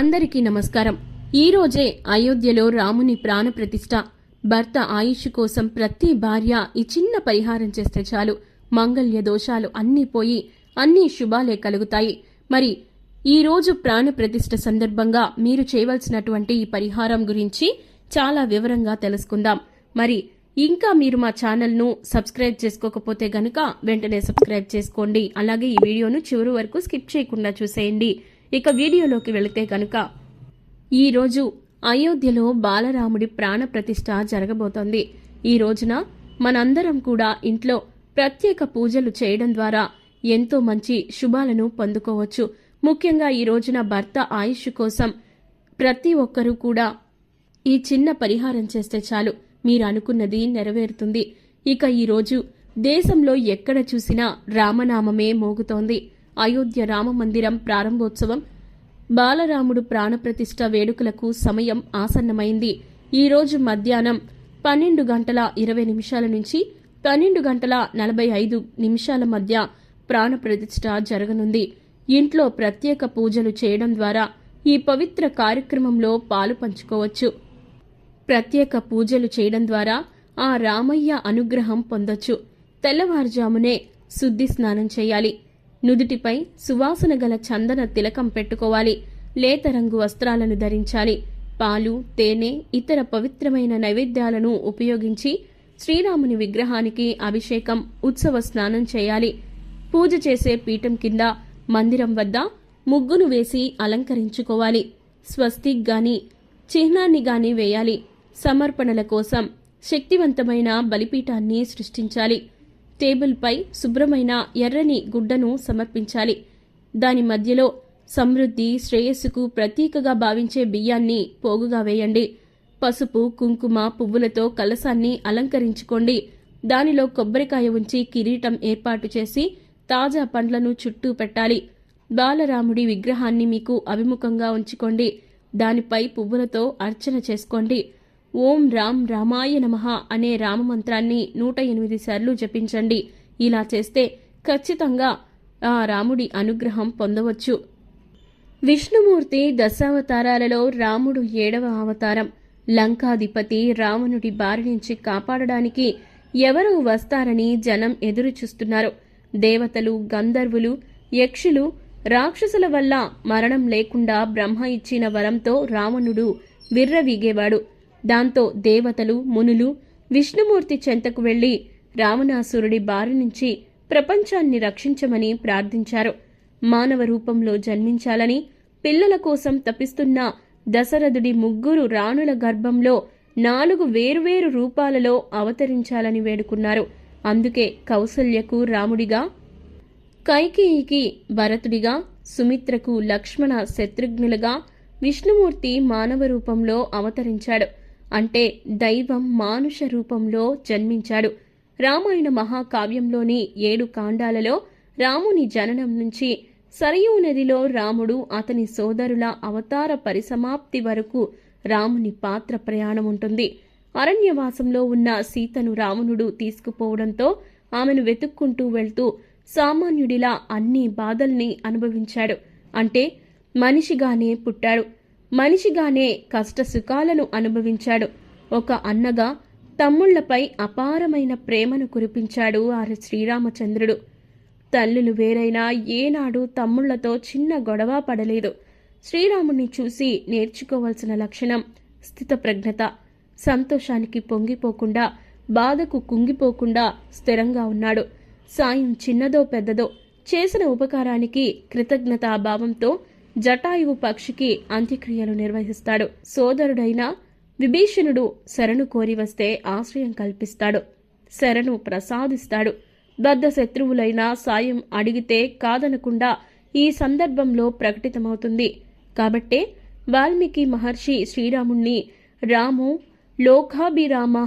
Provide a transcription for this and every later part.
అందరికీ నమస్కారం. ఈరోజే అయోధ్యలో రాముని ప్రాణప్రతిష్ఠ భర్త ఆయుష్ కోసం ప్రతి భార్య ఈ చిన్న పరిహారం చేస్తే చాలు. మంగళ్య దోషాలు అన్నీ పోయి అన్ని శుభాలే కలుగుతాయి. మరి ఈరోజు ప్రాణప్రతిష్ఠ సందర్భంగా మీరు చేయవలసినటువంటి ఈ పరిహారం గురించి చాలా వివరంగా తెలుసుకుందాం. మరి ఇంకా మీరు మా ఛానల్ను సబ్స్క్రైబ్ చేసుకోకపోతే గనుక వెంటనే సబ్స్క్రైబ్ చేసుకోండి. అలాగే ఈ వీడియోను చివరి వరకు స్కిప్ చేయకుండా చూసేయండి. ఇక వీడియోలోకి వెళితే కనుక ఈరోజు అయోధ్యలో బాలరాముడి ప్రాణప్రతిష్ఠ జరగబోతోంది. ఈ రోజున మనందరం కూడా ఇంట్లో ప్రత్యేక పూజలు చేయడం ద్వారా ఎంతో మంచి శుభాలను పొందుకోవచ్చు. ముఖ్యంగా ఈ రోజున భర్త ఆయుష్ కోసం ప్రతి ఒక్కరూ కూడా ఈ చిన్న పరిహారం చేస్తే చాలు. మీరు అనుకున్నది నెరవేరుతుంది. ఇక ఈరోజు దేశంలో ఎక్కడ చూసినా రామనామమే మోగుతోంది. అయోధ్య రామ మందిరం ప్రారంభోత్సవం. బాలరాముడు ప్రాణప్రతిష్ఠ వేడుకలకు సమయం ఆసన్నమైంది. ఈరోజు మధ్యాహ్నం పన్నెండు గంటల ఇరవై నిమిషాల నుంచి పన్నెండు గంటల నలభై ఐదు నిమిషాల మధ్య ప్రాణప్రతిష్ఠ జరగనుంది. ఇంట్లో ప్రత్యేక పూజలు చేయడం ద్వారా ఈ పవిత్ర కార్యక్రమంలో పాలు పంచుకోవచ్చు. ప్రత్యేక పూజలు చేయడం ద్వారా ఆ రామయ్య అనుగ్రహం పొందొచ్చు. తెల్లవారుజామునే శుద్ధి స్నానం చేయాలి. నుదుటిపై సువాసన గల చందన తిలకం పెట్టుకోవాలి. లేత రంగు వస్త్రాలను ధరించాలి. పాలు తేనె ఇతర పవిత్రమైన నైవేద్యాలను ఉపయోగించి శ్రీరాముని విగ్రహానికి అభిషేకం ఉత్సవ స్నానం చేయాలి. పూజ చేసే పీఠం కింద మందిరం వద్ద ముగ్గును వేసి అలంకరించుకోవాలి. స్వస్తిక్ గాని చిహ్నాన్ని గాని వేయాలి. సమర్పణల కోసం శక్తివంతమైన బలిపీఠాన్ని సృష్టించాలి. టేబుల్పై శుభ్రమైన ఎర్రని గుడ్డను సమర్పించాలి. దాని మధ్యలో సమృద్ధి శ్రేయస్సుకు ప్రతీకగా భావించే బియ్యాన్ని పోగుగా వేయండి. పసుపు కుంకుమ పువ్వులతో కలసాన్ని అలంకరించుకోండి. దానిలో కొబ్బరికాయ ఉంచి కిరీటం ఏర్పాటు చేసి తాజా పండ్లను చుట్టూ పెట్టాలి. బాలరాముడి విగ్రహాన్ని మీకు అభిముఖంగా ఉంచుకోండి. దానిపై పువ్వులతో అర్చన చేసుకోండి. ఓం రామ్ రామాయ నమః అనే రామమంత్రాన్ని నూట ఎనిమిది సార్లు జపించండి. ఇలా చేస్తే ఖచ్చితంగా ఆ రాముడి అనుగ్రహం పొందవచ్చు. విష్ణుమూర్తి దశావతారాలలో రాముడు ఏడవ అవతారం. లంకాధిపతి రావణుడి బారి నుంచి కాపాడడానికి ఎవరు వస్తారని జనం ఎదురు చూస్తున్నారు. దేవతలు గంధర్వులు యక్షులు రాక్షసుల వల్ల మరణం లేకుండా బ్రహ్మ ఇచ్చిన వరంతో రావణుడు విర్రవీగేవాడు. దాంతో దేవతలు మునులు విష్ణుమూర్తి చెంతకు వెళ్ళి రావణాసురుడి బారి నుంచి ప్రపంచాన్ని రక్షించమని ప్రార్థించారు. మానవ రూపంలో జన్మించాలని పిల్లల కోసం తపిస్తున్న దశరథుడి ముగ్గురు రాణుల గర్భంలో నాలుగు వేరువేరు రూపాలలో అవతరించాలని వేడుకున్నారు. అందుకే కౌసల్యకు రాముడిగా కైకేయికి భరతుడిగా సుమిత్రకు లక్ష్మణ శత్రుఘ్నులుగా విష్ణుమూర్తి మానవ రూపంలో అవతరించాడు. అంటే దైవం మానుష రూపంలో జన్మించాడు. రామాయణ మహాకావ్యంలోని ఏడు కాండాలలో రాముని జననం నుంచి సరయూ నదిలో రాముడు అతని సోదరుల అవతార పరిసమాప్తి వరకు రాముని పాత్ర ప్రయాణం ఉంటుంది. అరణ్యవాసంలో ఉన్న సీతను రావణుడు తీసుకుపోవడంతో ఆమెను వెతుక్కుంటూ వెళ్తూ సామాన్యుడిలా అన్ని బాధల్ని అనుభవించాడు. అంటే మనిషిగానే పుట్టాడు. మనిషిగానే కష్ట సుఖాలను అనుభవించాడు. ఒక అన్నగా తమ్ముళ్ళపై అపారమైన ప్రేమను కురిపించాడు ఆ శ్రీరామచంద్రుడు. తల్లులు వేరైనా ఏనాడు తమ్ముళ్ళతో చిన్న గొడవ పడలేదు. శ్రీరాముణ్ణి చూసి నేర్చుకోవాల్సిన లక్షణం స్థితప్రజ్ఞత. సంతోషానికి పొంగిపోకుండా బాధకు కుంగిపోకుండా స్థిరంగా ఉన్నాడు. సాయం చిన్నదో పెద్దదో చేసిన ఉపకారానికి కృతజ్ఞతాభావంతో జటాయువు పక్షికి అంత్యక్రియలు నిర్వహిస్తాడు. సోదరుడైన విభీషణుడు శరణు కోరి వస్తే ఆశ్రయం కల్పిస్తాడు. శరణు ప్రసాదిస్తాడు. బద్ధ శత్రువులైన సాయం అడిగితే కాదనకుండా ఈ సందర్భంలో ప్రకటితమవుతుంది. కాబట్టే వాల్మీకి మహర్షి శ్రీరాముణ్ణి రాము లోకాభిరామ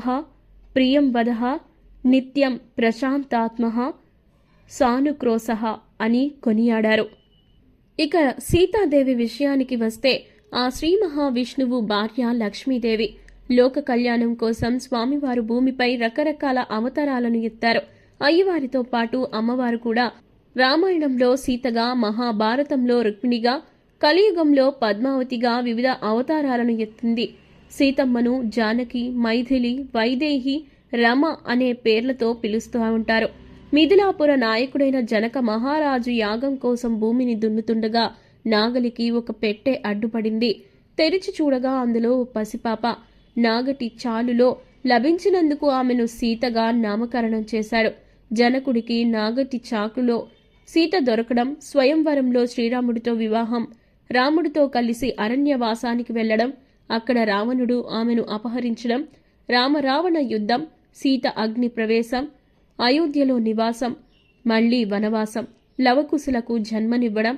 ప్రియం వదహ నిత్యం ప్రశాంతాత్మ సానుక్రోశ అని కొనియాడారు. ఇక సీతాదేవి విషయానికి వస్తే ఆ శ్రీ మహావిష్ణువు భార్య లక్ష్మీదేవి లోక కళ్యాణం కోసం స్వామివారు భూమిపై రకరకాల అవతారాలను ఎత్తారు. అయ్యవారితో పాటు అమ్మవారు కూడా రామాయణంలో సీతగా మహాభారతంలో రుక్మిణిగా కలియుగంలో పద్మావతిగా వివిధ అవతారాలను ఎత్తింది. సీతమ్మను జానకి మైథిలి వైదేహి రమ అనే పేర్లతో పిలుస్తూ ఉంటారు. మిథిలాపుర నాయకుడైన జనక మహారాజు యాగం కోసం భూమిని దున్నుతుండగా నాగలికి ఒక పెట్టె అడ్డుపడింది. తెరిచి చూడగా అందులో పసిపాప నాగటి చాలులో లభించినందుకు ఆమెను సీతగా నామకరణం చేశాడు. జనకుడికి నాగటి చాకులో సీత దొరకడం స్వయంవరంలో శ్రీరాముడితో వివాహం రాముడితో కలిసి అరణ్యవాసానికి వెళ్ళడం అక్కడ రావణుడు ఆమెను అపహరించడం రామరావణ యుద్ధం సీత అగ్ని ప్రవేశం అయోధ్యలో నివాసం మళ్ళీ వనవాసం లవకుశులకు జన్మనివ్వడం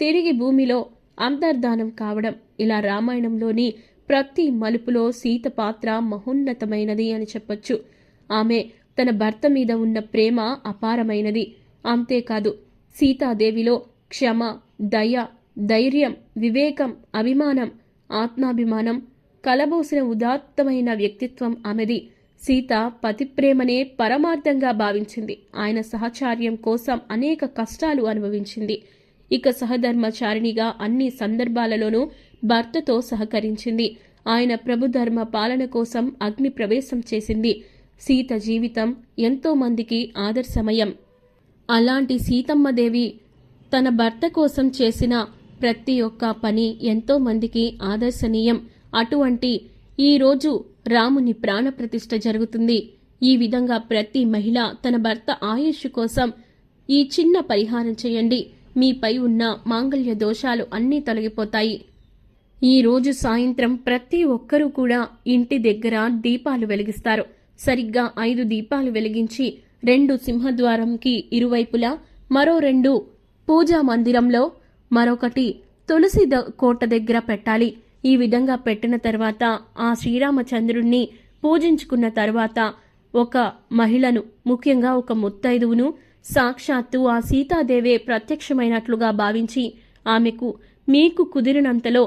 తిరిగి భూమిలో అంతర్ధానం కావడం ఇలా రామాయణంలోని ప్రతి మలుపులో సీత పాత్ర మహోన్నతమైనది అని చెప్పొచ్చు. ఆమె తన భర్త మీద ఉన్న ప్రేమ అపారమైనది. అంతేకాదు సీతాదేవిలో క్షమ దయ ధైర్యం వివేకం అభిమానం ఆత్మాభిమానం కలబోసిన ఉదాత్తమైన వ్యక్తిత్వం ఆమెది. సీత పతిప్రేమనే పరమార్థంగా భావించింది. ఆయన సహచార్యం కోసం అనేక కష్టాలు అనుభవించింది. ఇక సహధర్మచారిణిగా అన్ని సందర్భాలలోనూ భర్తతో సహకరించింది. ఆయన ప్రభుధర్మ పాలన కోసం అగ్ని ప్రవేశం చేసింది. సీత జీవితం ఎంతో మందికి ఆదర్శమయం. అలాంటి సీతమ్మదేవి తన భర్త కోసం చేసిన ప్రతి ఒక్క పని ఎంతో మందికి ఆదర్శనీయం. అటువంటి ఈరోజు రాముని ప్రాణప్రతిష్ఠ జరుగుతుంది. ఈ విధంగా ప్రతి మహిళ తన భర్త ఆయుష్ కోసం ఈ చిన్న పరిహారం చేయండి. మీపై ఉన్న మాంగళ్య దోషాలు అన్నీ తొలగిపోతాయి. ఈ రోజు సాయంత్రం ప్రతి ఒక్కరూ కూడా ఇంటి దగ్గర దీపాలు వెలిగిస్తారు. సరిగ్గా ఐదు దీపాలు వెలిగించి రెండు సింహద్వారంకి ఇరువైపులా మరో రెండు పూజా మందిరంలో మరొకటి తులసి ద- కోట దగ్గర పెట్టాలి. ఈ విధంగా పెట్టిన తర్వాత ఆ శ్రీరామచంద్రుణ్ణి పూజించుకున్న తర్వాత ఒక మహిళను ముఖ్యంగా ఒక ముత్తైదువును సాక్షాత్తు ఆ సీతాదేవే ప్రత్యక్షమైనట్లుగా భావించి ఆమెకు మీకు కుదిరినంతలో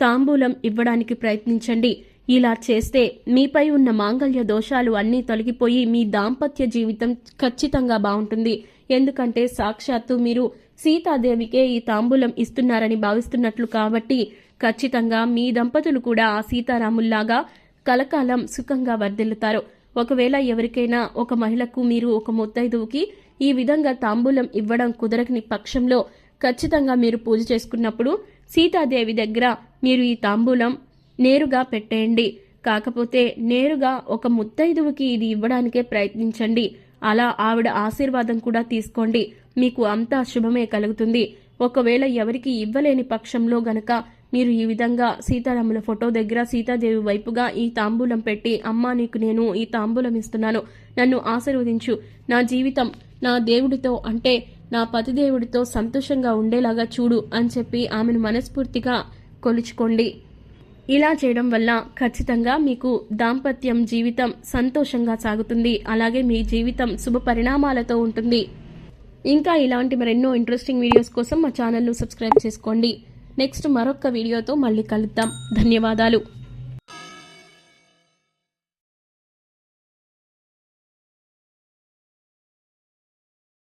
తాంబూలం ఇవ్వడానికి ప్రయత్నించండి. ఇలా చేస్తే మీపై ఉన్న మాంగళ్య దోషాలు అన్నీ తొలగిపోయి మీ దాంపత్య జీవితం ఖచ్చితంగా బాగుంటుంది. ఎందుకంటే సాక్షాత్తు మీరు సీతాదేవికే ఈ తాంబూలం ఇస్తున్నారని భావిస్తున్నట్లు కాబట్టి ఖచ్చితంగా మీ దంపతులు కూడా ఆ సీతారాముల్లాగా కలకాలం సుఖంగా వర్ధిల్లుతారు. ఒకవేళ ఎవరికైనా ఒక మహిళకు మీరు ఒక ముత్తైదువుకి ఈ విధంగా తాంబూలం ఇవ్వడం కుదరని పక్షంలో ఖచ్చితంగా మీరు పూజ చేసుకున్నప్పుడు సీతాదేవి దగ్గర మీరు ఈ తాంబూలం నేరుగా పెట్టేయండి. కాకపోతే నేరుగా ఒక ముత్తైదువుకి ఇది ఇవ్వడానికే ప్రయత్నించండి. అలా ఆవిడ ఆశీర్వాదం కూడా తీసుకోండి. మీకు అంతా శుభమే కలుగుతుంది. ఒకవేళ ఎవరికి ఇవ్వలేని పక్షంలో గనక మీరు ఈ విధంగా సీతారాముల ఫోటో దగ్గర సీతాదేవి వైపుగా ఈ తాంబూలం పెట్టి అమ్మా నీకు నేను ఈ తాంబూలం ఇస్తున్నాను. నన్ను ఆశీర్వదించు. నా జీవితం నా దేవుడితో అంటే నా పతిదేవుడితో సంతోషంగా ఉండేలాగా చూడు అని చెప్పి ఆమెను మనస్ఫూర్తిగా కొలుచుకోండి. ఇలా చేయడం వల్ల ఖచ్చితంగా మీకు దాంపత్యం జీవితం సంతోషంగా సాగుతుంది. అలాగే మీ జీవితం శుభ పరిణామాలతో ఉంటుంది. ఇంకా ఇలాంటి మరెన్నో ఇంట్రెస్టింగ్ వీడియోస్ కోసం మా ఛానల్ను సబ్స్క్రైబ్ చేసుకోండి. నెక్స్ట్ మరొక వీడియోతో మళ్ళీ కలుద్దాం. ధన్యవాదాలు.